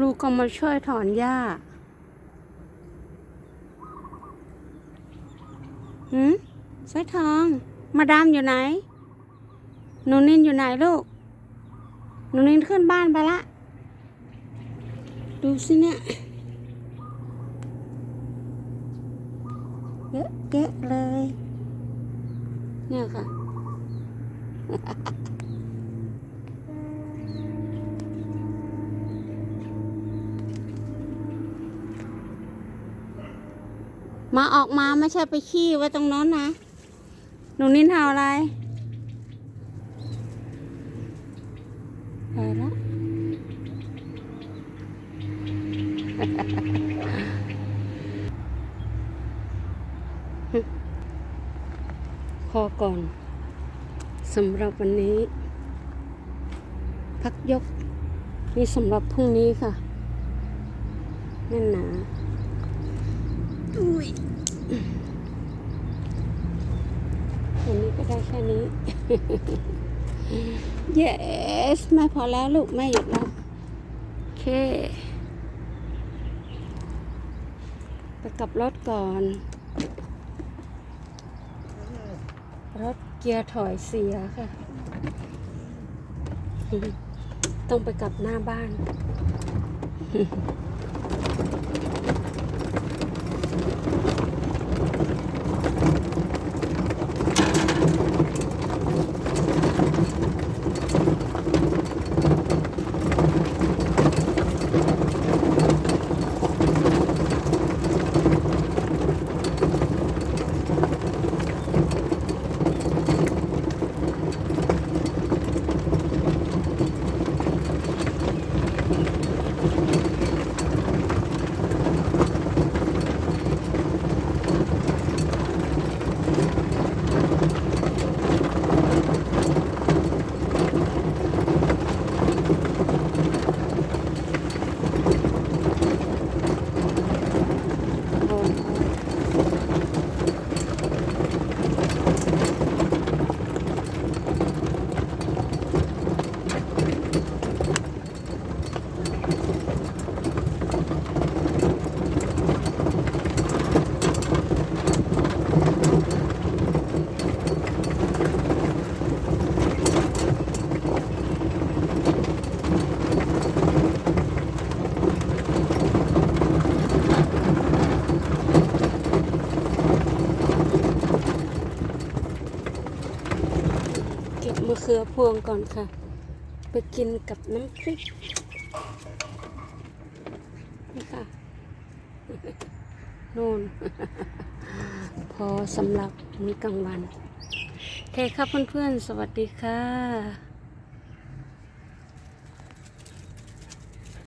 ลูกก็มาช่วยถอนหญ้าหืมสร้อยทอง มาดามอยู่ไหน หนูนินอยู่ไหนลูก หนูนินขึ้นบ้านไปละ ดูสิเนี่ยเยอะแยะเลย เนี่ยค่ะ มาออกมาไม่ใช่ไปขี้ไว้ตรงโน้นนะ หนูนินทำอะไรไปละพอก่อนสำหรับวันนี้ พักยกนี่สำหรับพรุ่งนี้ค่ะแน่นหนา อุ้ยวันนี้ก็ได้แค่นี้ yes แม่พอแล้วลูกแม่หยุดแล้ว โอเค ไปกลับรถก่อน รถเกียร์ถอยเสียค่ะ ต้องไปกลับหน้าบ้าน โอ้โหเก็บมะเขือพวงก่อนค่ะ ไปกินกับน้ำพริกนี่ค่ะนู่น พอสำหรับมื้อกลางวันโอเคครับเพื่อนๆ สวัสดีค่ะ